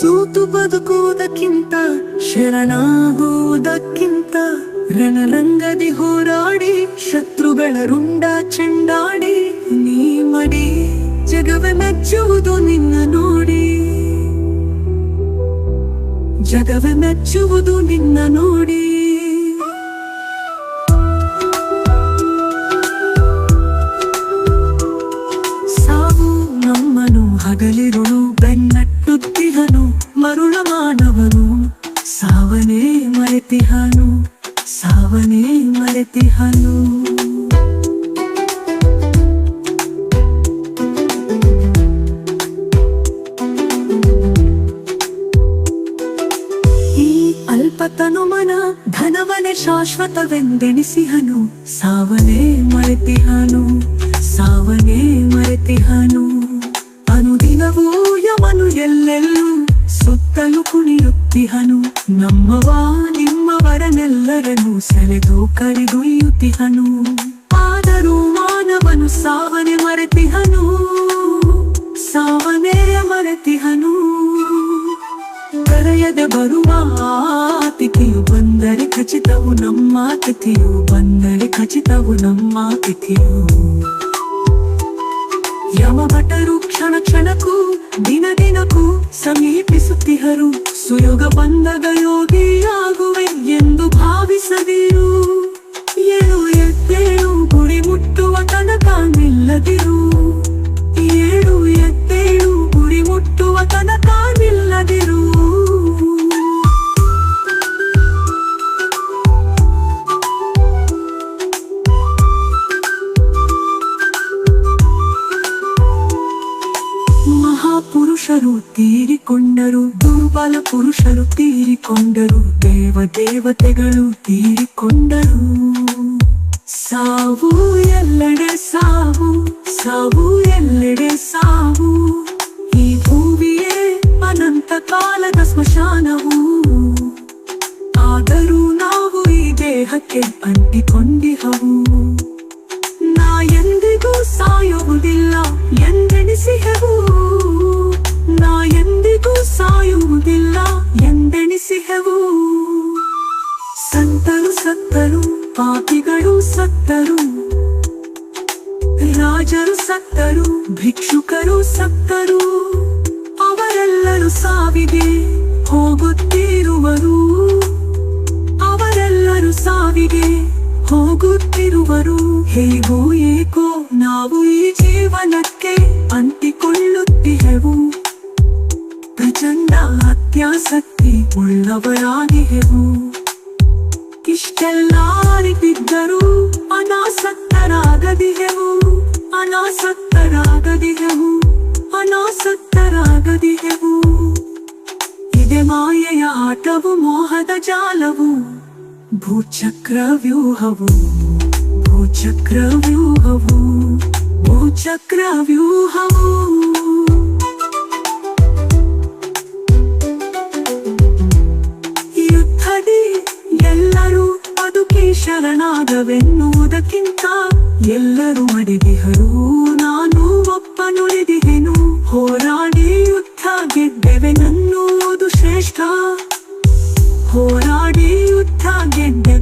ಸೋತು ಬದುಕುವುದಕ್ಕಿಂತ, ಶರಣಾಗುವುದಕ್ಕಿಂತ, ರಣರಂಗದಿ ಹೋರಾಡಿ, ಶತ್ರುಗಳ ರುಂಡ ಚೆಂಡಾಡಿ, ನೀ ಮಡಿ, ಜಗವ ಮೆಚ್ಚುವುದು ನಿನ್ನ ನೋಡಿ. ಜಗವ ಮೆಚ್ಚುವುದು ನಿನ್ನ ನೋಡಿ. ಸಾವು ನಮ್ಮನು ಹಗಲಿರುಳು ಸಾವನೇ ಮರೆತಿಹನು ಈ ಅಲ್ಪತನು ಮನ ಧನವನೇ ಶಾಶ್ವತವೆಂದೆಣಿಸಿಹನು ಸಾವನೇ ಮರೆತಿಹನು ಸಾವನೇ ಮರೆತಿಹನು ಅನುದಿನವೂ ಯಮನು ಎಲ್ಲೆಲ್ಲೂ ಸುತ್ತಲೂ ಕುಣಿಯುತ್ತಿಹನು ನಮ್ಮವಾ ನಿಮ್ಮವರನೆಲ್ಲರನ್ನು ಸೆಳೆದು ಕರೆದೊಯ್ಯುತ್ತಿಹನು ಆದರೂ ಮಾನವನು ಸಾವನೆ ಮರೆತಿಹನು. ಸಾವನೇ ಮರೆತಿಹನು. ಕರೆಯದೆ ಬರುವ ಅತಿಥಿಯು ಬಂದರೆ ಖಚಿತವು ನಮ್ಮ ಅತಿಥಿಯು ಬಂದರೆ ಖಚಿತವು ನಮ್ಮ ಅತಿಥಿಯು ಯಮಭಟರು ಕ್ಷಣ ಕ್ಷಣಕ್ಕೂ, ದಿನ ದಿನಕ್ಕೂ ಸಮೀಪಿಸುತ್ತಿಹರು. ಸುಯೋಗ ಬಂದಗ ಯೋಗಿಯಾಗುವೆ ಮಹಾಪುರುಷರು ತೀರಿಕೊಂಡರು, ದುರ್ಬಲ ಪುರುಷರು ತೀರಿಕೊಂಡರು, ದೇವ ದೇವತೆಗಳು ತೀರಿಕೊಂಡರು. ಸಾವು ಎಲ್ಲೆಡೆ ಸಾವು ಸಾವು ಎಲ್ಲೆಡೆ ಸಾವು. ಈ ಭೂವಿಯೇ ಅನಂತ ಕಾಲದ ಸ್ಮಶಾನವು. ಆದರೂ ನಾವು ಈ ದೇಹಕ್ಕೆ ಅಂಟಿಕೊಂಡಿಹವು. ನಾ ಎಂದಿಗೂ ಸಾಯುವುದಿಲ್ಲ, ಎಂದೆಣಿಸಿಹೆವು. ಪಾಪಿಗಳು ಸತ್ತರು, ರಾಜರು ಸತ್ತರು, ಭಿಕ್ಷುಕರು ಸತ್ತರು, ಅವರೆಲ್ಲರೂ ಸಾವಿಗೆ ಹೋಗುತ್ತಿರುವರು. ಅವರೆಲ್ಲರೂ ಸಾವಿಗೆ ಹೋಗುತ್ತಿರುವರು. ಹೇಗೋ ಏಕೋ ನಾವು ಈ ಜೀವನಕ್ಕೆ ಅಂಟಿಕೊಳ್ಳುತ್ತಿಹೆವು ಪ್ರಚಂಡ ಅತ್ಯಾಸಕ್ತಿ ಉಳ್ಳವರಾಗಿಹೆವು ಇಷ್ಟೆಲ್ಲ ಅರಿತಿದ್ದರೂ ಅನಾಸಕ್ತರಾಗದಿಹೆವು ಅನಾಸಕ್ತರಾಗದಿಹೆವು ಅನಾಸಕ್ತರಾಗದಿಹೆವು ಇದೆ ಮಾಯೆಯ ಆಟವು, ಮೋಹದ ಜಾಲವು ಭೂಚಕ್ರ ವ್ಯೂಹವು ಭೂಚಕ್ರ ವ್ಯೂಹವು ಭೂಚಕ್ರ ವ್ಯೂಹವು ಬದುಕಿ ಶರಣಾದವೆನ್ನುವುದಕ್ಕಿಂತ ಎಲ್ಲರೂ ಮಡಿದಿಹರು ನಾನು ಒಪ್ಪ ನುಡಿದಿಹೆನು